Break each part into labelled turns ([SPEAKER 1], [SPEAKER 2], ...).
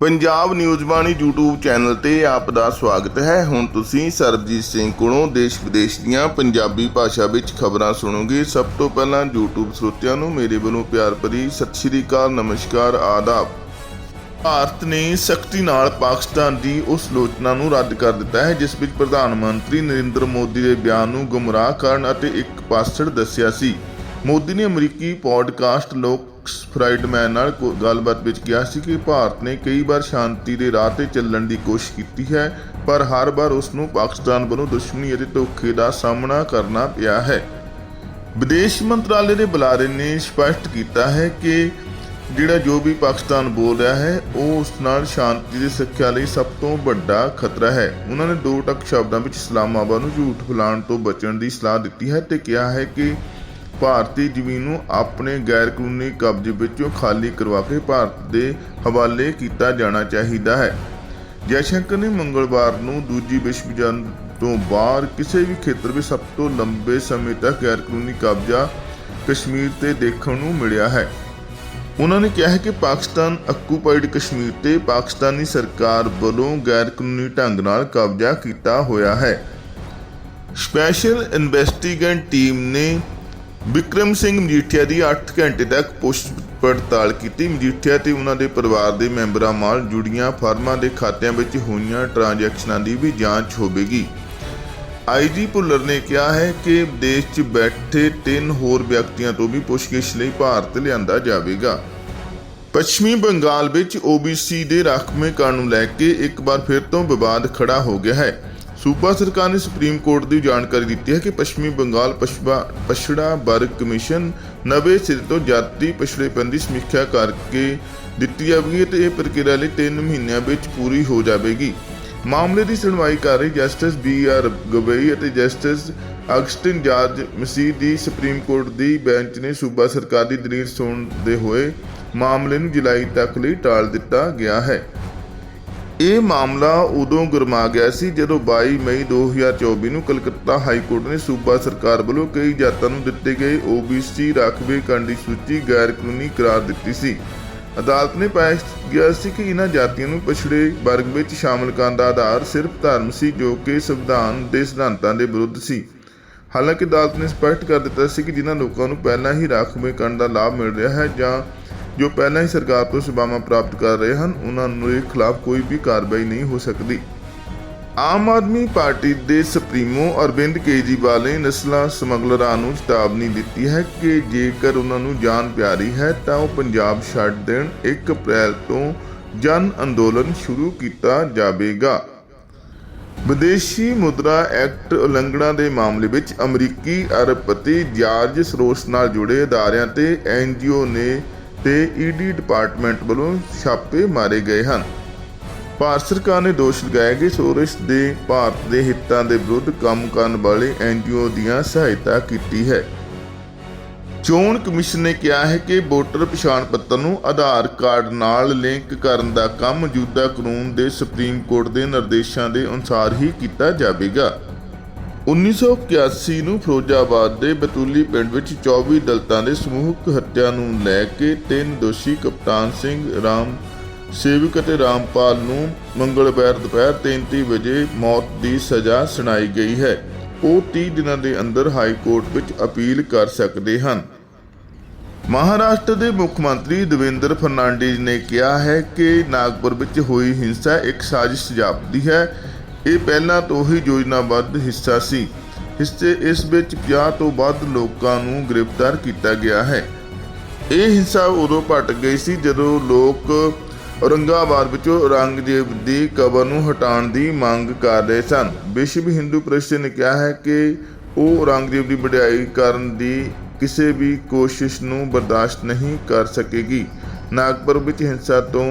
[SPEAKER 1] Punjab news Bani YouTube channel ਤੇ ਆਪ ਦਾ ਸਵਾਗਤ ਹੈ। ਹੁਣ ਤੁਸੀਂ ਸਰਬਜੀਤ ਸਿੰਘ ਕੋਲੋਂ ਦੇਸ਼ ਵਿਦੇਸ਼ ਦੀਆਂ ਪੰਜਾਬੀ ਭਾਸ਼ਾ ਵਿੱਚ ਖਬਰਾਂ ਸੁਣੋਗੇ। ਸਭ ਤੋਂ ਪਹਿਲਾਂ YouTube ਸਰੋਤਿਆਂ ਨੂੰ ਮੇਰੇ ਵੱਲੋਂ ਪਿਆਰ ਭਰੀ ਸਤਿ ਸ਼੍ਰੀ ਅਕਾਲ, ਨਮਸਕਾਰ, ਆਦਾਬ। ਭਾਰਤ ਨੇ ਸਖਤੀ ਨਾਲ ਪਾਕਿਸਤਾਨ ਦੀ ਉਸ ਲੋਚਨਾ ਨੂੰ ਰੱਦ ਕਰ ਦਿੱਤਾ ਹੈ, ਜਿਸ ਵਿੱਚ ਪ੍ਰਧਾਨ ਮੰਤਰੀ ਨਰਿੰਦਰ ਮੋਦੀ ਦੇ ਬਿਆਨ ਨੂੰ ਗੁੰਮਰਾਹ ਕਰਨ ਅਤੇ ਇੱਕ ਪਾਸੜ ਦੱਸਿਆ ਸੀ। ਮੋਦੀ ਨੇ ਅਮਰੀਕੀ ਪੋਡਕਾਸਟ ਲੋਕ ਫਰਾਈਡਮੈਨ ਨਾਲ ਗੱਲਬਾਤ ਵਿੱਚ ਕਿਹਾ ਸੀ ਕਿ ਭਾਰਤ ਨੇ ਕਈ ਵਾਰ ਸ਼ਾਂਤੀ ਦੇ ਰਾਹ ਤੇ ਚੱਲਣ ਦੀ ਕੋਸ਼ਿਸ਼ ਕੀਤੀ ਹੈ, ਪਰ ਹਰ ਵਾਰ ਉਸ ਨੂੰ ਪਾਕਿਸਤਾਨ ਵੱਲੋਂ ਦੁਸ਼ਮਣੀ ਅਤੇ ਧੋਖੇ ਦਾ ਸਾਹਮਣਾ ਕਰਨਾ ਪਿਆ ਹੈ। ਵਿਦੇਸ਼ ਮੰਤਰਾਲੇ ਦੇ ਬੁਲਾਰੇ ਨੇ ਸਪਸ਼ਟ ਕੀਤਾ ਹੈ ਕਿ ਜਿਹੜਾ ਜੋ ਵੀ ਪਾਕਿਸਤਾਨ ਬੋਲ ਰਿਹਾ ਹੈ, ਉਹ ਉਸ ਨਾਲ ਸ਼ਾਂਤੀ ਦੀ ਸਿੱਖਿਆ ਲਈ ਸਭ ਤੋਂ ਵੱਡਾ ਖਤਰਾ ਹੈ। ਉਹਨਾਂ ਨੇ ਦੋ ਟੱਕ ਸ਼ਬਦਾਂ ਵਿੱਚ ਇਸਲਾਮਾਬਾਦ ਨੂੰ ਝੂਠ ਫੈਲਾਉਣ ਤੋਂ ਬਚਣ ਦੀ ਸਲਾਹ ਦਿੱਤੀ ਹੈ ਤੇ ਕਿਹਾ ਹੈ ਕਿ ਭਾਰਤੀ ਜ਼ਮੀਨ ਨੂੰ ਆਪਣੇ ਗੈਰ ਕਾਨੂੰਨੀ ਕਬਜ਼ੇ ਵਿੱਚੋਂ ਖਾਲੀ ਕਰਵਾ ਕੇ ਭਾਰਤ ਦੇ ਹਵਾਲੇ ਕੀਤਾ ਜਾਣਾ ਚਾਹੀਦਾ ਹੈ। ਜੈਸ਼ੰਕਰ ਨੇ ਮੰਗਲਵਾਰ ਨੂੰ ਦੂਜੀ ਵਿਸ਼ਵ ਜੰਗ ਤੋਂ ਬਾਅਦ ਕਿਸੇ ਵੀ ਖੇਤਰ ਵਿੱਚ ਸਭ ਤੋਂ ਲੰਬੇ ਸਮੇਂ ਤੱਕ ਗੈਰ ਕਾਨੂੰਨੀ ਕਬਜ਼ਾ ਕਸ਼ਮੀਰ ਤੇ ਦੇਖਣ ਨੂੰ ਮਿਲਿਆ ਹੈ। ਉਹਨਾਂ ਨੇ ਕਿਹਾ ਹੈ ਕਿ ਪਾਕਿਸਤਾਨ ਆਕੂਪਾਈਡ ਕਸ਼ਮੀਰ ਤੇ ਪਾਕਿਸਤਾਨੀ ਸਰਕਾਰ ਵੱਲੋਂ ਗੈਰ ਕਾਨੂੰਨੀ ਢੰਗ ਨਾਲ ਕਬਜ਼ਾ ਕੀਤਾ ਹੋਇਆ ਹੈ। ਸਪੈਸ਼ਲ ਇਨਵੈਸਟੀਗੇਟ ਟੀਮ ਨੇ ਵਿਕਰਮ ਸਿੰਘ ਮਜੀਠੀਆ ਦੀ 8 ਘੰਟੇ ਤੱਕ ਪੁੱਛ ਪੜਤਾਲ ਕੀਤੀ। ਮਜੀਠੀਆ ਤੇ ਉਹਨਾਂ ਦੇ ਪਰਿਵਾਰ ਦੇ ਮੈਂਬਰਾਂ ਨਾਲ ਜੁੜੀਆਂ ਫਰਮਾਂ ਦੇ ਖਾਤਿਆਂ ਵਿੱਚ ਹੋਈਆਂ ਟ੍ਰਾਂਜੈਕਸ਼ਨਾਂ ਦੀ ਵੀ ਜਾਂਚ ਹੋਵੇਗੀ। ਆਈਜੀ ਭੁੱਲਰ ਨੇ ਕਿਹਾ ਹੈ ਕਿ ਵਿਦੇਸ਼ 'ਚ ਬੈਠੇ ਤਿੰਨ ਹੋਰ ਵਿਅਕਤੀਆਂ ਤੋਂ ਵੀ ਪੁੱਛਗਿੱਛ ਲਈ ਭਾਰਤ ਲਿਆਂਦਾ ਜਾਵੇਗਾ। ਪੱਛਮੀ ਬੰਗਾਲ ਵਿੱਚ OBC ਦੇ ਰਾਖਵੇਂਕਰਨ ਨੂੰ ਲੈ ਕੇ ਇੱਕ ਵਾਰ ਫਿਰ ਤੋਂ ਵਿਵਾਦ ਖੜਾ ਹੋ ਗਿਆ ਹੈ। ਸੂਬਾ ਸਰਕਾਰ ਨੇ ਸੁਪਰੀਮ ਕੋਰਟ ਦੀ ਜਾਣਕਾਰੀ ਦਿੱਤੀ ਹੈ ਕਿ ਪੱਛਮੀ ਬੰਗਾਲ ਪਛਵਾ ਪਛੜਾ ਵਰਗ ਕਮਿਸ਼ਨ ਨਵੇਂ ਸਿਰ ਤੋਂ ਜਾਤੀ ਪਛੜੇਪਨ ਦੀ ਸਮੀਖਿਆ ਕਰਕੇ ਦਿੱਤੀ ਜਾਵੇਗੀ ਤੇ ਇਹ ਪ੍ਰਕਿਰਿਆ ਲਈ 3 ਮਹੀਨਿਆਂ ਵਿੱਚ ਪੂਰੀ ਹੋ ਜਾਵੇਗੀ। ਮਾਮਲੇ ਦੀ ਸੁਣਵਾਈ ਕਰ ਰਹੀ ਜਸਟਿਸ ਬੀ ਆਰ ਗਵਈ ਅਤੇ ਜਸਟਿਸ ਅਗਸਟਿਨ ਜਾਰਜ ਮਸੀਹ ਦੀ ਸੁਪਰੀਮ ਕੋਰਟ ਦੀ ਬੈਂਚ ਨੇ ਸੂਬਾ ਸਰਕਾਰ ਦੀ ਦਲੀਲ ਸੁਣਦੇ ਹੋਏ ਮਾਮਲੇ ਨੂੰ ਜੁਲਾਈ ਤੱਕ ਲਈ ਟਾਲ ਦਿੱਤਾ ਗਿਆ ਹੈ। ਇਹ ਮਾਮਲਾ ਉਦੋਂ ਗਰਮਾ ਗਿਆ ਸੀ ਜਦੋਂ 22 ਮਈ 2024 ਨੂੰ ਕਲਕੱਤਾ ਹਾਈ ਕੋਰਟ ਨੇ ਸੂਬਾ ਸਰਕਾਰ ਵੱਲੋਂ ਕਈ ਜਾਤਾਂ ਨੂੰ ਦਿੱਤੇ ਗਏ OBC ਰਾਖਵੇਂਕਰਨ ਦੀ ਸੂਚੀ ਗੈਰ ਕਾਨੂੰਨੀ ਕਰਾਰ ਦਿੱਤੀ ਸੀ। ਅਦਾਲਤ ਨੇ ਪਾਇਆ ਗਿਆ ਸੀ ਕਿ ਇਹਨਾਂ ਜਾਤੀਆਂ ਨੂੰ ਪਛੜੇ ਵਰਗ ਵਿੱਚ ਸ਼ਾਮਲ ਕਰਨ ਦਾ ਆਧਾਰ ਸਿਰਫ ਧਰਮ ਸੀ ਜੋ ਕਿ ਸੰਵਿਧਾਨ ਦੇ ਸਿਧਾਂਤਾਂ ਦੇ ਵਿਰੁੱਧ ਸੀ। ਹਾਲਾਂਕਿ ਅਦਾਲਤ ਨੇ ਸਪਸ਼ਟ ਕਰ ਦਿੱਤਾ ਸੀ ਕਿ ਜਿਨ੍ਹਾਂ ਲੋਕਾਂ ਨੂੰ ਪਹਿਲਾਂ ਹੀ ਰਾਖਵੇਂਕਰਨ ਦਾ ਲਾਭ ਮਿਲ ਰਿਹਾ ਹੈ ਜਾਂ ਜੋ ਪਹਿਲਾਂ ਹੀ ਸਰਕਾਰ ਤੋਂ ਸੇਵਾਵਾਂ ਪ੍ਰਾਪਤ ਕਰ ਰਹੇ ਹਨ, ਉਹਨਾਂ ਦੇ ਖਿਲਾਫ ਕੋਈ ਵੀ ਕਾਰਵਾਈ ਨਹੀਂ ਹੋ ਸਕਦੀ। ਆਮ ਆਦਮੀ ਪਾਰਟੀ ਦੇ ਸੁਪਰੀਮੋ ਅਰਵਿੰਦ ਕੇਜਰੀਵਾਲ ਨੇ ਨਸਲਾਂ ਸਮਗਲਰਾਂ ਨੂੰ ਚੇਤਾਵਨੀ ਦਿੱਤੀ ਹੈ ਕਿ ਜੇਕਰ ਉਹਨਾਂ ਨੂੰ ਜਾਨ ਪਿਆਰੀ ਹੈ, ਤਾਂ ਉਹ ਪੰਜਾਬ ਛੱਡ ਦੇਣ। 1 ਅਪ੍ਰੈਲ ਤੋਂ ਜਨ ਅੰਦੋਲਨ ਸ਼ੁਰੂ ਕੀਤਾ ਜਾਵੇਗਾ। ਵਿਦੇਸ਼ੀ ਮੁਦਰਾ ਐਕਟ ਉਲੰਘਣਾ ਦੇ ਮਾਮਲੇ ਵਿੱਚ ਅਮਰੀਕੀ ਅਰਬਪਤੀ ਜਾਰਜ ਸਰੋਸ ਨਾਲ ਜੁੜੇ ਅਦਾਰਿਆਂ ਤੇ ਐਨਜੀਓ ਨੇ ਤੇ ਈਡੀ ਡਿਪਾਰਟਮੈਂਟ ਵੱਲੋਂ ਛਾਪੇ ਮਾਰੇ ਗਏ ਹਨ। ਭਾਰਤ ਸਰਕਾਰ ਨੇ ਦੋਸ਼ ਲਗਾਇਆ ਕਿ ਸੋਰਸ ਦੇ ਭਾਰਤ ਦੇ ਹਿੱਤਾਂ ਦੇ ਵਿਰੁੱਧ ਕੰਮ ਕਰਨ ਵਾਲੇ ਐਨਜੀਓ ਦੀਆਂ ਸਹਾਇਤਾ ਕੀਤੀ ਹੈ। ਚੋਣ ਕਮਿਸ਼ਨ ਨੇ ਕਿਹਾ ਹੈ ਕਿ ਵੋਟਰ ਪਛਾਣ ਪੱਤਰ ਨੂੰ ਆਧਾਰ ਕਾਰਡ ਨਾਲ ਲਿੰਕ ਕਰਨ ਦਾ ਕੰਮ ਮੌਜੂਦਾ ਕਾਨੂੰਨ ਦੇ ਸੁਪਰੀਮ ਕੋਰਟ ਦੇ ਨਿਰਦੇਸ਼ਾਂ ਦੇ ਅਨੁਸਾਰ ਹੀ ਕੀਤਾ ਜਾਵੇਗਾ। 1981 ਨੂੰ ਫਿਰੋਜ਼ਾਬਾਦ ਦੇ ਬਤੂਲੀ ਪਿੰਡ ਵਿੱਚ 24 ਦਲਤਾਂ ਦੇ ਸਮੂਹਕ ਹੱਤਿਆ ਨੂੰ ਲੈ ਕੇ ਤਿੰਨ ਦੋਸ਼ੀ ਕਪਤਾਨ ਸਿੰਘ ਰਾਮ ਸੇਵਕ ਅਤੇ ਰਾਮਪਾਲ ਨੂੰ ਮੰਗਲਵਾਰ ਦੁਪਹਿਰ 3:30 ਵਜੇ ਮੌਤ ਦੀ ਸਜ਼ਾ ਸੁਣਾਈ ਗਈ ਹੈ। ਉਹ 30 ਦਿਨਾਂ ਦੇ ਅੰਦਰ ਹਾਈ ਕੋਰਟ ਵਿੱਚ ਅਪੀਲ ਕਰ ਸਕਦੇ ਹਨ। ਮਹਾਰਾਸ਼ਟਰ ਦੇ ਮੁੱਖ ਮੰਤਰੀ ਦਵਿੰਦਰ ਫਰਨਾਂਡੀਜ਼ ਨੇ ਕਿਹਾ ਹੈ ਕਿ ਨਾਗਪੁਰ ਵਿੱਚ ਹੋਈ ਹਿੰਸਾ ਇੱਕ ਸਾਜ਼ਿਸ਼ ਜਾਪਦੀ ਹੈ। ਇਹ ਪਹਿਲਾਂ ਤੋਂ ਹੀ ਯੋਜਨਾਬੱਧ ਹਿੱਸਾ ਸੀ। ਹਿੱਸੇ ਇਸ ਵਿੱਚ 50 ਤੋਂ ਵੱਧ ਲੋਕਾਂ ਨੂੰ ਗ੍ਰਿਫਤਾਰ ਕੀਤਾ ਗਿਆ ਹੈ। ਇਹ ਹਿੰਸਾ ਉਦੋਂ ਭਟਕ ਗਈ ਸੀ ਜਦੋਂ ਲੋਕ ਔਰੰਗਾਬਾਦ ਵਿੱਚੋਂ ਔਰੰਗਜ਼ੇਬ ਦੀ ਕਬਰ ਨੂੰ ਹਟਾਉਣ ਦੀ ਮੰਗ ਕਰ ਰਹੇ ਸਨ। ਵਿਸ਼ਵ ਹਿੰਦੂ ਪ੍ਰੀਸ਼ਦ ਨੇ ਕਿਹਾ ਹੈ ਕਿ ਉਹ ਔਰੰਗਜ਼ੇਬ ਦੀ ਵਡਿਆਈ ਕਰਨ ਦੀ ਕਿਸੇ ਵੀ ਕੋਸ਼ਿਸ਼ ਨੂੰ ਬਰਦਾਸ਼ਤ ਨਹੀਂ ਕਰ ਸਕੇਗੀ। ਨਾਗਪੁਰ ਵਿੱਚ ਹਿੰਸਾ ਤੋਂ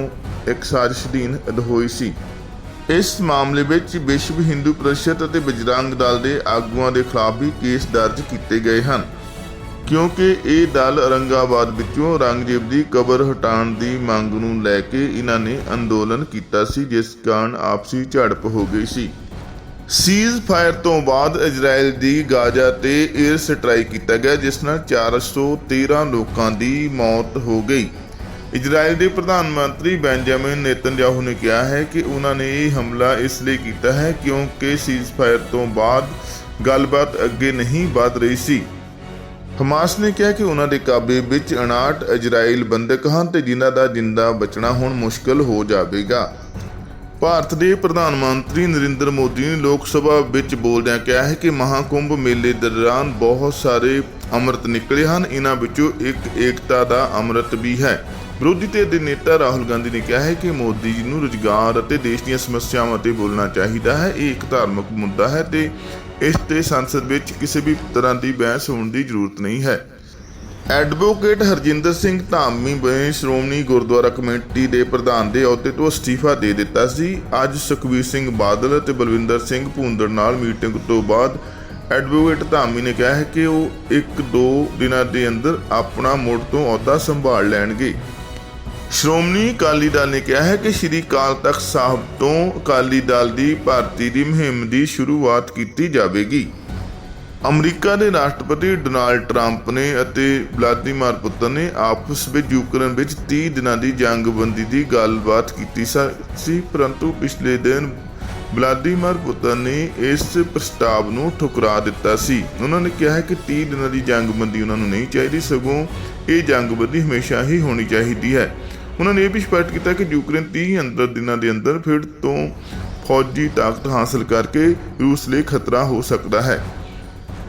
[SPEAKER 1] ਇੱਕ ਸਾਜ਼ਿਸ਼ ਅਧੀਨ ਹੋਈ ਸੀ। ਇਸ ਮਾਮਲੇ ਵਿੱਚ ਵਿਸ਼ਵ ਹਿੰਦੂ ਪ੍ਰੀਸ਼ਦ ਅਤੇ ਬਜਰੰਗ ਦਲ ਦੇ ਆਗੂਆਂ ਦੇ ਖਿਲਾਫ ਵੀ ਕੇਸ ਦਰਜ ਕੀਤੇ ਗਏ ਹਨ। ਕਿਉਂਕਿ ਇਹ ਦਲ ਔਰੰਗਾਬਾਦ ਵਿੱਚੋਂ ਔਰੰਗਜ਼ੇਬ ਦੀ ਕਬਰ ਹਟਾਉਣ ਦੀ ਮੰਗ ਨੂੰ ਲੈ ਕੇ ਇਹਨਾਂ ਨੇ ਅੰਦੋਲਨ ਕੀਤਾ ਸੀ, ਜਿਸ ਕਾਰਨ ਆਪਸੀ ਝੜਪ ਹੋ ਗਈ ਸੀ। ਸੀਜ਼ ਫਾਇਰ ਤੋਂ ਬਾਅਦ ਇਜ਼ਰਾਈਲ ਦੀ ਗਾਜ਼ਾ ਤੇ 에ਅਰ ਸਟ੍ਰਾਈਕ ਕੀਤਾ ਗਿਆ, ਜਿਸ ਨਾਲ 413 ਲੋਕਾਂ ਦੀ ਮੌਤ ਹੋ ਗਈ। ਇਜ਼ਰਾਈਲ ਦੇ ਪ੍ਰਧਾਨ ਮੰਤਰੀ ਬੈਂਜਾਮਿਨ ਨੇਤਨਯਾਹੂ ਨੇ ਕਿਹਾ ਹੈ ਕਿ ਉਹਨਾਂ ਨੇ ਇਹ ਹਮਲਾ ਇਸ ਲਈ ਕੀਤਾ ਹੈ ਕਿਉਂਕਿ ਸੀਜ਼ਫਾਇਰ ਤੋਂ ਬਾਅਦ ਗੱਲਬਾਤ ਅੱਗੇ ਨਹੀਂ ਵਧ ਰਹੀ ਸੀ। ਹਮਾਸ ਨੇ ਕਿਹਾ ਕਿ ਉਹਨਾਂ ਦੇ ਕਾਬੇ ਵਿੱਚ 59 ਇਜ਼ਰਾਈਲ ਬੰਦਕ ਹਨ ਤੇ ਜਿਨ੍ਹਾਂ ਦਾ ਜਿੰਦਾ ਬਚਣਾ ਹੁਣ ਮੁਸ਼ਕਲ ਹੋ ਜਾਵੇਗਾ। ਭਾਰਤ ਦੇ ਪ੍ਰਧਾਨ ਮੰਤਰੀ ਨਰਿੰਦਰ ਮੋਦੀ ਨੇ ਲੋਕ ਸਭਾ ਵਿੱਚ ਬੋਲਦਿਆਂ ਕਿਹਾ ਹੈ ਕਿ ਮਹਾਕੁੰਭ ਮੇਲੇ ਦੌਰਾਨ ਬਹੁਤ ਸਾਰੇ ਅੰਮ੍ਰਿਤ ਨਿਕਲੇ ਹਨ। ਇਹਨਾਂ ਵਿੱਚੋਂ ਇੱਕ ਏਕਤਾ ਦਾ ਅੰਮ੍ਰਿਤ ਵੀ ਹੈ। ਵਿਰੋਧੀ ਧਿਰ ਦੇ ਨੇਤਾ ਰਾਹੁਲ ਗਾਂਧੀ ਨੇ ਕਿਹਾ ਹੈ ਕਿ ਮੋਦੀ ਜੀ ਨੂੰ ਰੁਜ਼ਗਾਰ ਅਤੇ ਦੇਸ਼ ਦੀਆਂ ਸਮੱਸਿਆਵਾਂ ਤੇ ਬੋਲਣਾ ਚਾਹੀਦਾ ਹੈ। ਇਹ ਇੱਕ ਧਾਰਮਿਕ ਮੁੱਦਾ ਹੈ ਤੇ ਇਸ ਤੇ ਸੰਸਦ ਵਿੱਚ ਕਿਸੇ ਵੀ ਤਰ੍ਹਾਂ ਦੀ ਬਹਿਸ ਹੋਣ ਦੀ ਜ਼ਰੂਰਤ ਨਹੀਂ ਹੈ। ਐਡਵੋਕੇਟ ਹਰਜਿੰਦਰ ਸਿੰਘ ਧਾਮੀ ਨੇ ਸ਼੍ਰੋਮਣੀ ਗੁਰਦੁਆਰਾ ਕਮੇਟੀ ਦੇ ਪ੍ਰਧਾਨ ਦੇ ਅਹੁਦੇ ਤੋਂ ਅਸਤੀਫਾ ਦੇ ਦਿੱਤਾ ਸੀ। ਅੱਜ ਸੁਖਬੀਰ ਸਿੰਘ ਬਾਦਲ ਅਤੇ ਬਲਵਿੰਦਰ ਸਿੰਘ ਭੂੰਦੜ ਨਾਲ ਮੀਟਿੰਗ ਤੋਂ ਬਾਅਦ ਐਡਵੋਕੇਟ ਧਾਮੀ ਨੇ ਕਿਹਾ ਹੈ ਕਿ ਉਹ ਇੱਕ ਦੋ ਦਿਨਾਂ ਦੇ ਅੰਦਰ ਆਪਣਾ ਮੁੜ ਤੋਂ ਅਹੁਦਾ ਸੰਭਾਲ ਲੈਣਗੇ। ਸ਼੍ਰੋਮਣੀ ਅਕਾਲੀ ਦਲ ਨੇ ਕਿਹਾ ਹੈ ਕਿ ਸ਼੍ਰੀ ਅਕਾਲ ਤਖਤ ਸਾਹਿਬ ਤੋਂ ਅਕਾਲੀ ਦਲ ਦੀ ਭਾਰਤੀ ਦੀ ਮੁਹਿੰਮ ਦੀ ਸ਼ੁਰੂਆਤ ਕੀਤੀ ਜਾਵੇਗੀ। ਅਮਰੀਕਾ ਦੇ ਰਾਸ਼ਟਰਪਤੀ ਡੋਨਾਲਡ ਟਰੰਪ ਨੇ ਅਤੇ ਵਲਾਦੀਮਾਰ ਪੁਤਨ ਨੇ ਆਪਸ ਵਿੱਚ ਯੂਕਰੇਨ ਵਿੱਚ 30 ਦਿਨਾਂ ਦੀ ਜੰਗਬੰਦੀ ਦੀ ਗੱਲਬਾਤ ਕੀਤੀ ਸ- ਸੀ, ਪਰੰਤੂ ਪਿਛਲੇ ਦਿਨ ਵਲਾਦੀਮਾਰ ਪੁਤਨ ਨੇ ਇਸ ਪ੍ਰਸਤਾਵ ਨੂੰ ਠੁਕਰਾ ਦਿੱਤਾ ਸੀ। ਉਹਨਾਂ ਨੇ ਕਿਹਾ ਹੈ ਕਿ 30 ਦਿਨਾਂ ਦੀ ਜੰਗਬੰਦੀ ਉਹਨਾਂ ਨੂੰ ਨਹੀਂ ਚਾਹੀਦੀ, ਸਗੋਂ ਇਹ ਜੰਗਬੰਦੀ ਹਮੇਸ਼ਾ ਹੀ ਹੋਣੀ ਚਾਹੀਦੀ ਹੈ। ਉਹਨਾਂ ਨੇ ਇਹ ਵੀ ਸਪਸ਼ਟ ਕੀਤਾ ਕਿ ਯੂਕਰੇਨ 30 ਅੰਦਰ ਦਿਨਾਂ ਦੇ ਅੰਦਰ ਫਿਰ ਤੋਂ ਫੌਜੀ ਤਾਕਤ ਹਾਸਲ ਕਰਕੇ ਰੂਸ ਲਈ ਖਤਰਾ ਹੋ ਸਕਦਾ ਹੈ।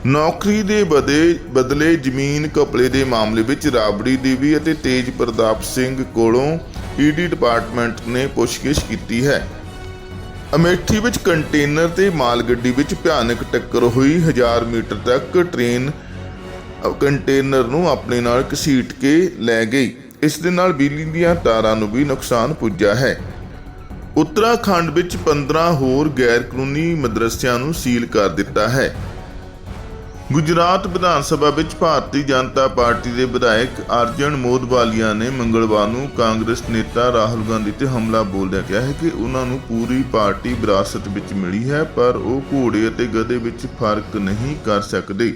[SPEAKER 1] ਨੌਕਰੀ ਦੇ ਬਦੇ ਬਦਲੇ ਜ਼ਮੀਨ ਘਪਲੇ ਦੇ ਮਾਮਲੇ ਵਿੱਚ ਰਾਬੜੀ ਦੇਵੀ ਅਤੇ ਤੇਜ ਪ੍ਰਤਾਪ ਸਿੰਘ ਕੋਲੋਂ ਈਡੀ ਡਿਪਾਰਟਮੈਂਟ ਨੇ ਪੁੱਛਗਿੱਛ ਕੀਤੀ ਹੈ। ਅਮੇਠੀ ਵਿੱਚ ਕੰਟੇਨਰ ਤੇ ਮਾਲ ਗੱਡੀ ਵਿੱਚ ਭਿਆਨਕ ਟੱਕਰ ਹੋਈ। 1000 ਮੀਟਰ ਤੱਕ ਟ੍ਰੇਨ ਕੰਟੇਨਰ ਨੂੰ ਆਪਣੇ ਨਾਲ ਘਸੀਟ ਕੇ ਲੈ ਗਈ। ਇਸ ਦੇ ਨਾਲ ਬਿਜਲੀ ਦੀਆਂ ਤਾਰਾਂ ਨੂੰ ਵੀ ਨੁਕਸਾਨ ਪੁੱਜਾ ਹੈ। ਉੱਤਰਾਖੰਡ ਵਿੱਚ 15 ਹੋਰ ਗੈਰ ਕਾਨੂੰਨੀ ਮਦਰਸਿਆਂ ਨੂੰ ਸੀਲ ਕਰ ਦਿੱਤਾ ਹੈ। ਗੁਜਰਾਤ ਵਿਧਾਨ ਸਭਾ ਵਿੱਚ ਭਾਰਤੀ ਜਨਤਾ ਪਾਰਟੀ ਦੇ ਵਿਧਾਇਕ ਅਰਜਨ ਮੋਦਵਾਲੀਆ ਨੇ ਮੰਗਲਵਾਰ ਨੂੰ ਕਾਂਗਰਸ ਨੇਤਾ ਰਾਹੁਲ ਗਾਂਧੀ ਤੇ ਹਮਲਾ ਬੋਲਦਿਆਂ ਕਿਹਾ ਹੈ ਕਿ ਉਹਨਾਂ ਨੂੰ ਪੂਰੀ ਪਾਰਟੀ ਵਿਰਾਸਤ ਵਿੱਚ ਮਿਲੀ ਹੈ, ਪਰ ਉਹ ਘੋੜੇ ਅਤੇ ਗਧੇ ਵਿੱਚ ਫ਼ਰਕ ਨਹੀਂ ਕਰ ਸਕਦੇ।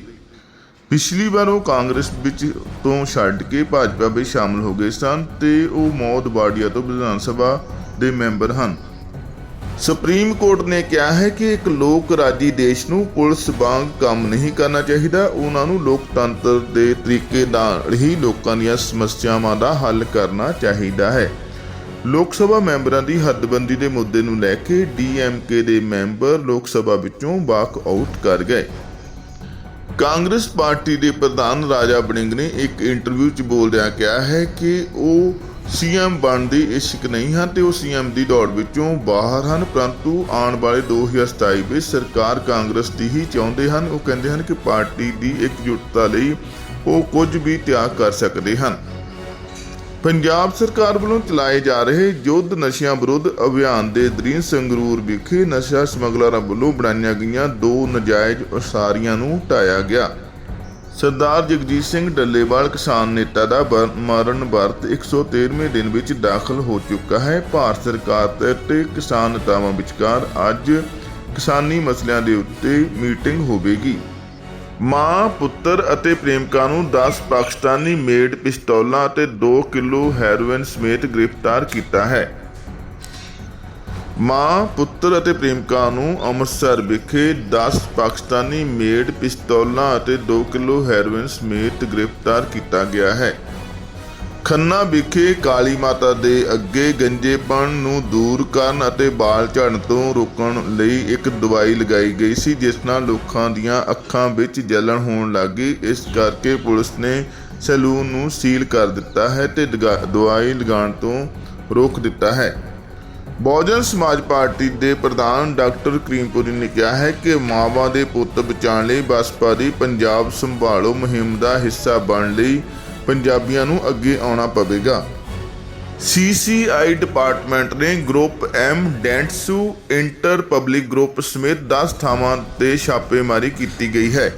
[SPEAKER 1] ਪਿਛਲੀ ਵਾਰ ਉਹ ਕਾਂਗਰਸ ਵਿੱਚ ਤੋਂ ਛੱਡ ਕੇ ਭਾਜਪਾ ਵਿੱਚ ਸ਼ਾਮਲ ਹੋ ਗਏ ਸਨ ਤੇ ਉਹ ਮੋਦਵਾਲੀਆ ਤੋਂ ਵਿਧਾਨ ਸਭਾ ਦੇ ਮੈਂਬਰ ਹਨ। ਸੁਪਰੀਮ ਕੋਰਟ ਨੇ ਕਿਹਾ ਹੈ ਕਿ ਇੱਕ ਲੋਕ ਰਾਜੀ ਦੇਸ਼ ਨੂੰ ਪੁਲਿਸ ਵਾਂਗ ਕੰਮ ਨਹੀਂ ਕਰਨਾ ਚਾਹੀਦਾ। ਉਹਨਾਂ ਨੂੰ ਲੋਕਤੰਤਰ ਦੇ ਤਰੀਕੇ ਨਾਲ ਹੀ ਲੋਕਾਂ ਦੀਆਂ ਸਮੱਸਿਆਵਾਂ ਦਾ ਹੱਲ ਕਰਨਾ ਚਾਹੀਦਾ ਹੈ। ਲੋਕ ਸਭਾ ਮੈਂਬਰਾਂ ਦੀ ਹੱਦਬੰਦੀ ਦੇ ਮੁੱਦੇ ਨੂੰ ਲੈ ਕੇ ਡੀਐਮਕੇ ਦੇ ਮੈਂਬਰ ਲੋਕ ਸਭਾ ਵਿੱਚੋਂ ਵਾਕ ਆਊਟ ਕਰ ਗਏ। ਕਾਂਗਰਸ ਪਾਰਟੀ ਦੇ ਪ੍ਰਧਾਨ ਰਾਜਾ ਬੜਿੰਗ ਨੇ ਇੱਕ ਇੰਟਰਵਿਊ 'ਚ ਬੋਲਦਿਆਂ ਕਿਹਾ ਹੈ ਕਿ ਉਹ ਸੀਐਮ ਬਣਨ ਦੇ ਇਸ਼ਕ ਨਹੀਂ ਹਨ ਤੇ ਉਹ ਸੀਐਮ ਦੀ ਦੌੜ ਵਿੱਚੋਂ ਬਾਹਰ ਹਨ, ਪਰੰਤੂ ਆਉਣ ਵਾਲੇ 2027 ਵਿੱਚ ਸਰਕਾਰ ਕਾਂਗਰਸ ਦੀ ਹੀ ਚਾਹੁੰਦੇ ਹਨ। ਉਹ ਕਹਿੰਦੇ ਹਨ ਕਿ ਪਾਰਟੀ ਦੀ ਇਕਜੁੱਟਤਾ ਲਈ ਉਹ ਕੁਝ ਵੀ ਤਿਆਗ ਕਰ ਸਕਦੇ ਹਨ। ਪੰਜਾਬ ਸਰਕਾਰ ਵੱਲੋਂ ਚਲਾਏ ਜਾ ਰਹੇ ਯੁੱਧ ਨਸ਼ਿਆਂ ਵਿਰੁੱਧ ਅਭਿਆਨ ਦੇ ਅਧੀਨ ਸੰਗਰੂਰ ਵਿਖੇ ਨਸ਼ਾ ਸਮਗਲਰਾਂ ਵੱਲੋਂ ਬਣਾਈਆਂ ਗਈਆਂ ਦੋ ਨਜਾਇਜ਼ ਉਸਾਰੀਆਂ ਨੂੰ ਢਾਇਆ ਗਿਆ। ਸਰਦਾਰ ਜਗਜੀਤ ਸਿੰਘ ਡੱਲੇਵਾਲ ਕਿਸਾਨ ਨੇਤਾ ਦਾ ਬਰ- ਮਰਨ ਵਰਤ 113ਵੇਂ ਦਿਨ ਵਿੱਚ ਦਾਖਲ ਹੋ ਚੁੱਕਾ ਹੈ। ਭਾਰਤ ਸਰਕਾਰ ਤੇ- ਤੇ ਕਿਸਾਨ ਨੇਤਾਵਾਂ ਵਿਚਕਾਰ ਅੱਜ ਕਿਸਾਨੀ ਮਸਲਿਆਂ ਦੇ ਉੱਤੇ ਮੀਟਿੰਗ ਹੋਵੇਗੀ। ਮਾਂ, ਪੁੱਤਰ ਅਤੇ ਪ੍ਰੇਮਿਕਾ ਨੂੰ 10 ਪਾਕਿਸਤਾਨੀ ਮੇਡ ਪਿਸਤੌਲਾਂ ਅਤੇ 2 ਕਿਲੋ ਹੈਰੋਇਨ ਸਮੇਤ ਗ੍ਰਿਫਤਾਰ ਕੀਤਾ ਹੈ। ਮਾਂ, ਪੁੱਤਰ ਅਤੇ ਪ੍ਰੇਮਿਕਾ ਨੂੰ ਅੰਮ੍ਰਿਤਸਰ ਵਿਖੇ 10 ਪਾਕਿਸਤਾਨੀ ਮੇਡ ਪਿਸਤੌਲਾਂ ਅਤੇ 2 ਕਿਲੋ ਹੈਰੋਇਨ ਸਮੇਤ ਗ੍ਰਿਫਤਾਰ ਕੀਤਾ ਗਿਆ ਹੈ। ਖੰਨਾ ਵਿਖੇ ਕਾਲੀ ਮਾਤਾ ਦੇ ਅੱਗੇ ਗੰਜੇਪਣ ਨੂੰ ਦੂਰ ਕਰਨ ਅਤੇ ਬਾਲ ਝੜਨ ਤੋਂ ਰੋਕਣ ਲਈ ਇੱਕ ਦਵਾਈ ਲਗਾਈ ਗਈ ਸੀ, ਜਿਸ ਨਾਲ ਲੋਕਾਂ ਦੀਆਂ ਅੱਖਾਂ ਵਿੱਚ ਜਲਣ ਹੋਣ ਲੱਗੀ ਇਸ ਕਰਕੇ ਪੁਲਿਸ ਨੇ ਸੈਲੂਨ ਨੂੰ ਸੀਲ ਕਰ ਦਿੱਤਾ ਹੈ ਤੇ ਦਵਾਈ ਲਗਾਉਣ ਤੋਂ ਰੋਕ ਦਿੱਤਾ ਹੈ। ਬਹੁਜਨ ਸਮਾਜ ਪਾਰਟੀ ਦੇ ਪ੍ਰਧਾਨ ਡਾਕਟਰ ਕਰੀਮਪੁਰੀ ਨੇ ਕਿਹਾ ਹੈ ਕਿ ਮਾਵਾਂ ਦੇ ਪੁੱਤ ਬਚਾਉਣ ਲਈ ਬਸਪਾ ਦੀ ਪੰਜਾਬ ਸੰਭਾਲੋ ਮੁਹਿੰਮ ਦਾ ਹਿੱਸਾ ਬਣਨ ਲਈ ਪੰਜਾਬੀਆਂ ਨੂੰ ਅੱਗੇ ਆਉਣਾ ਪਵੇਗਾ। ਸੀਸੀਆਈ ਡਿਪਾਰਟਮੈਂਟ ਨੇ group M Dentsu, Interpublic group ਸਮੇਤ 10 ਥਾਵਾਂ ਤੇ ਛਾਪੇਮਾਰੀ ਕੀਤੀ ਗਈ ਹੈ।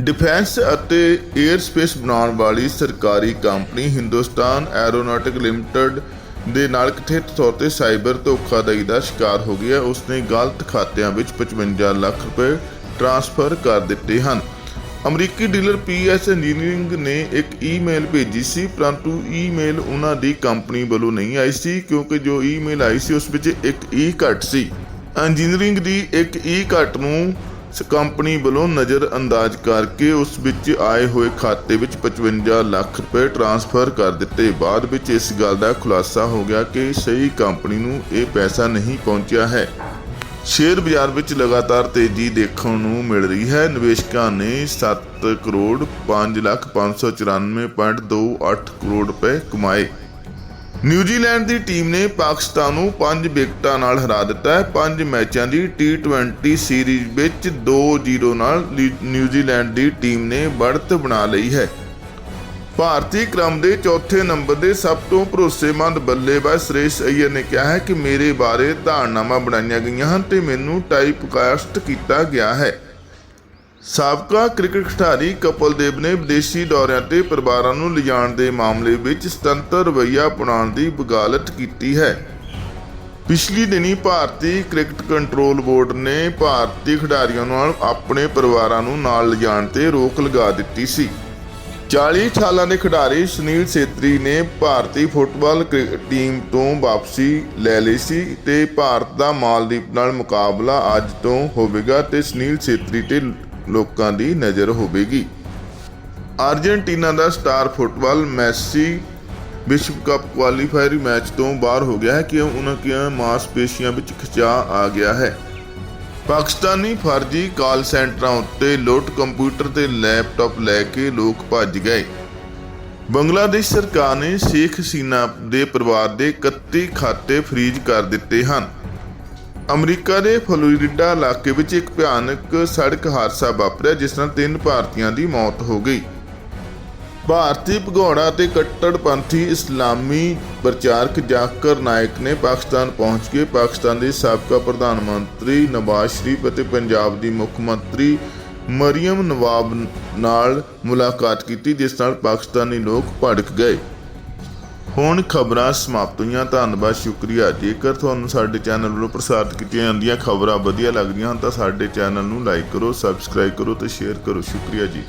[SPEAKER 1] ਡਿਫੈਂਸ ਅਤੇ 에ਅਰ ਸਪੇਸ ਬਣਾਉਣ ਵਾਲੀ ਸਰਕਾਰੀ ਕੰਪਨੀ ਹਿੰਦੁਸਤਾਨ ਐਰੋਨੌਟਿਕ ਲਿਮਟਿਡ ਦੇ ਨਾਲ ਕਥਿਤ ਤੌਰ ਤੇ ਸਾਈਬਰ ਧੋਖਾਧੜੀ ਦਾ ਸ਼ਿਕਾਰ ਹੋ ਗਿਆ। ਉਸ ਨੇ ਗਲਤ ਖਾਤਿਆਂ ਵਿੱਚ 55 ਲੱਖ ਰੁਪਏ ਟ੍ਰਾਂਸਫਰ ਕਰ ਦਿੱਤੇ ਹਨ। ਅਮਰੀਕੀ ਡੀਲਰ ਪੀਐਸ ਇੰਜੀਨੀਅਰਿੰਗ ਨੇ ਇੱਕ ਈਮੇਲ ਭੇਜੀ ਸੀ, ਪਰੰਤੂ ਈਮੇਲ ਉਹਨਾਂ ਦੀ ਕੰਪਨੀ ਵੱਲੋਂ ਨਹੀਂ ਆਈ ਸੀ, ਕਿਉਂਕਿ ਜੋ ਈਮੇਲ ਆਈ ਸੀ, ਉਸ ਵਿੱਚ ਇੱਕ ਈ ਘੱਟ ਸੀ। ਇੰਜੀਨੀਅਰਿੰਗ ਦੀ ਇੱਕ ਈ ਘੱਟ ਨੂੰ ਕੰਪਨੀ ਵੱਲੋਂ ਨਜ਼ਰ ਅੰਦਾਜ਼ ਕਰਕੇ ਉਸ ਵਿੱਚ ਆਏ ਹੋਏ ਖਾਤੇ ਵਿੱਚ 55 ਲੱਖ ਰੁਪਏ ਟ੍ਰਾਂਸਫਰ ਕਰ ਦਿੱਤੇ। ਬਾਅਦ ਵਿੱਚ ਇਸ ਗੱਲ ਦਾ ਖੁਲਾਸਾ ਹੋ ਗਿਆ ਕਿ ਸਹੀ ਕੰਪਨੀ ਨੂੰ ਇਹ ਪੈਸਾ ਨਹੀਂ ਪਹੁੰਚਿਆ ਹੈ। ਸ਼ੇਅਰ ਬਾਜ਼ਾਰ ਵਿੱਚ ਲਗਾਤਾਰ ਤੇਜ਼ੀ ਦੇਖਣ ਨੂੰ ਮਿਲ ਰਹੀ ਹੈ। ਨਿਵੇਸ਼ਕਾਂ ਨੇ 7 ਕਰੋੜ 5 ਲੱਖ 594.28 ਕਰੋੜ ਰੁਪਏ ਕਮਾਏ। ਨਿਊਜ਼ੀਲੈਂਡ ਦੀ ਟੀਮ ਨੇ ਪਾਕਿਸਤਾਨ ਨੂੰ 5 ਵਿਕਟਾਂ ਨਾਲ ਹਰਾ ਦਿੱਤਾ ਹੈ। 5 ਮੈਚਾਂ ਦੀ T20 ਸੀਰੀਜ਼ ਵਿੱਚ 2-0 ਨਾਲ ਲੀ- ਨਿਊਜ਼ੀਲੈਂਡ ਦੀ ਟੀਮ ਨੇ ਬੜਤ ਬਣਾ ਲਈ ਹੈ। ਭਾਰਤੀ ਕ੍ਰਮ ਦੇ ਚੌਥੇ ਨੰਬਰ ਦੇ ਸਭ ਤੋਂ ਭਰੋਸੇਮੰਦ ਬੱਲੇਬਾਜ਼ ਸੁਰੇਸ਼ ਅਈਅਰ ਨੇ ਕਿਹਾ ਹੈ ਕਿ ਮੇਰੇ ਬਾਰੇ ਧਾਰਨਾਵਾਂ ਬਣਾਈਆਂ ਗਈਆਂ ਹਨ ਤੇ ਮੈਨੂੰ ਟਾਈਪਕਾਸਟ ਕੀਤਾ ਗਿਆ ਹੈ। ਸਾਬਕਾ ਕ੍ਰਿਕਟ ਖਿਡਾਰੀ ਕਪਲ ਦੇਵ ਨੇ ਵਿਦੇਸ਼ੀ ਦੌਰਿਆਂ ਤੇ ਪਰਿਵਾਰਾਂ ਨੂੰ ਲਿਜਾਣ ਦੇ ਮਾਮਲੇ ਵਿੱਚ ਸੁਤੰਤਰ ਰਵੱਈਆ ਅਪਣਾਉਣ ਦੀ ਬਗਾਲਤ ਕੀਤੀ ਹੈ। ਪਿਛਲੀ ਦਿਨੀ ਭਾਰਤੀ ਕ੍ਰਿਕਟ ਕੰਟਰੋਲ ਬੋਰਡ ਨੇ ਭਾਰਤੀ ਖਿਡਾਰੀਆਂ ਨਾਲ ਆਪਣੇ ਪਰਿਵਾਰਾਂ ਨੂੰ ਨਾਲ ਲਿਜਾਣ ਤੇ ਰੋਕ ਲਗਾ ਦਿੱਤੀ ਸੀ। 40 ਸਾਲਾਂ ਦੇ ਖਿਡਾਰੀ ਸੁਨੀਲ ਛੇਤਰੀ ਨੇ ਭਾਰਤੀ ਫੁੱਟਬਾਲ ਕ੍ਰਿਕਟ ਟੀਮ ਤੋਂ ਵਾਪਸੀ ਲੈ ਲਈ ਸੀ ਤੇ ਭਾਰਤ ਦਾ ਮਾਲਦੀਪ ਨਾਲ ਮੁਕਾਬਲਾ ਅੱਜ ਤੋਂ ਹੋਵੇਗਾ ਤੇ ਸੁਨੀਲ ਛੇਤਰੀ ਤੇ ਲੋਕਾਂ ਦੀ ਨਜ਼ਰ ਹੋਵੇਗੀ। ਅਰਜنٹੀਨਾ ਦਾ ਸਟਾਰ ਫੁੱਟਬਾਲ ਮੈਸੀ ਵਿਸ਼ਵ ਕੱਪ ਕੁਆਲੀਫਾਇਰ ਮੈਚ ਤੋਂ ਬਾਹਰ ਹੋ ਗਿਆ ਹੈ ਕਿ ਉਹਨਾਂ ਦੀਆਂ ਮਾਸਪੇਸ਼ੀਆਂ ਵਿੱਚ ਖਿਚਾਅ ਆ ਗਿਆ ਹੈ। ਪਾਕਿਸਤਾਨੀ ਫਰਜ਼ੀ ਕਾਲ ਸੈਂਟਰਾਂ ਉੱਤੇ ਲੁੱਟ ਕੰਪਿਊਟਰ ਤੇ ਲੈਪਟਾਪ ਲੈ ਕੇ ਲੋਕ ਭੱਜ ਗਏ। ਬੰਗਲਾਦੇਸ਼ ਸਰਕਾਰ ਨੇ ਸ਼ੇਖ ਹਸੀਨਾ ਦੇ ਪਰਿਵਾਰ ਦੇ 31 ਖਾਤੇ ਫ੍ਰੀਜ਼ ਕਰ ਦਿੱਤੇ ਹਨ। ਅਮਰੀਕਾ ਦੇ ਫਲੋਰੀਡਾ ਇਲਾਕੇ ਵਿੱਚ ਇੱਕ ਭਿਆਨਕ ਸੜਕ ਹਾਦਸਾ ਵਾਪਰਿਆ, ਜਿਸ ਨਾਲ ਤਿੰਨ ਭਾਰਤੀਆਂ ਦੀ ਮੌਤ ਹੋ ਗਈ। ਭਾਰਤੀ ਭਗੌੜਾ ਤੇ ਕੱਟੜਪੰਥੀ ਇਸਲਾਮੀ ਪ੍ਰਚਾਰਕ ਜ਼ਾਕਰ ਨਾਇਕ ਨੇ ਪਾਕਿਸਤਾਨ ਪਹੁੰਚ ਕੇ ਪਾਕਿਸਤਾਨ ਦੇ ਸਾਬਕਾ ਪ੍ਰਧਾਨ ਮੰਤਰੀ, ਨਵਾਜ਼ ਸ਼ਰੀਫ ਅਤੇ ਪੰਜਾਬ ਦੀ ਮੁੱਖ ਮੰਤਰੀ ਮਰੀਮ ਨਵਾਬ ਨਾਲ ਮੁਲਾਕਾਤ ਕੀਤੀ, ਜਿਸ ਨਾਲ ਪਾਕਿਸਤਾਨੀ ਲੋਕ ਭੜਕ ਗਏ। ਹੁਣ ਖਬਰਾਂ ਸਮਾਪਤ ਹੋਈਆਂ। ਧੰਨਵਾਦ, ਸ਼ੁਕਰੀਆ। ਜੇਕਰ ਤੁਹਾਨੂੰ ਸਾਡੇ ਚੈਨਲ ਵੱਲੋਂ ਪ੍ਰਸਾਰਿਤ ਕੀਤੀਆਂ ਜਾਂਦੀਆਂ ਖਬਰਾਂ ਵਧੀਆ ਲੱਗਦੀਆਂ ਹਨ ਤਾਂ ਸਾਡੇ ਚੈਨਲ ਨੂੰ ਲਾਈਕ ਕਰੋ, ਸਬਸਕ੍ਰਾਈਬ ਕਰੋ ਤੇ ਸ਼ੇਅਰ ਕਰੋ। ਸ਼ੁਕਰੀਆ ਜੀ।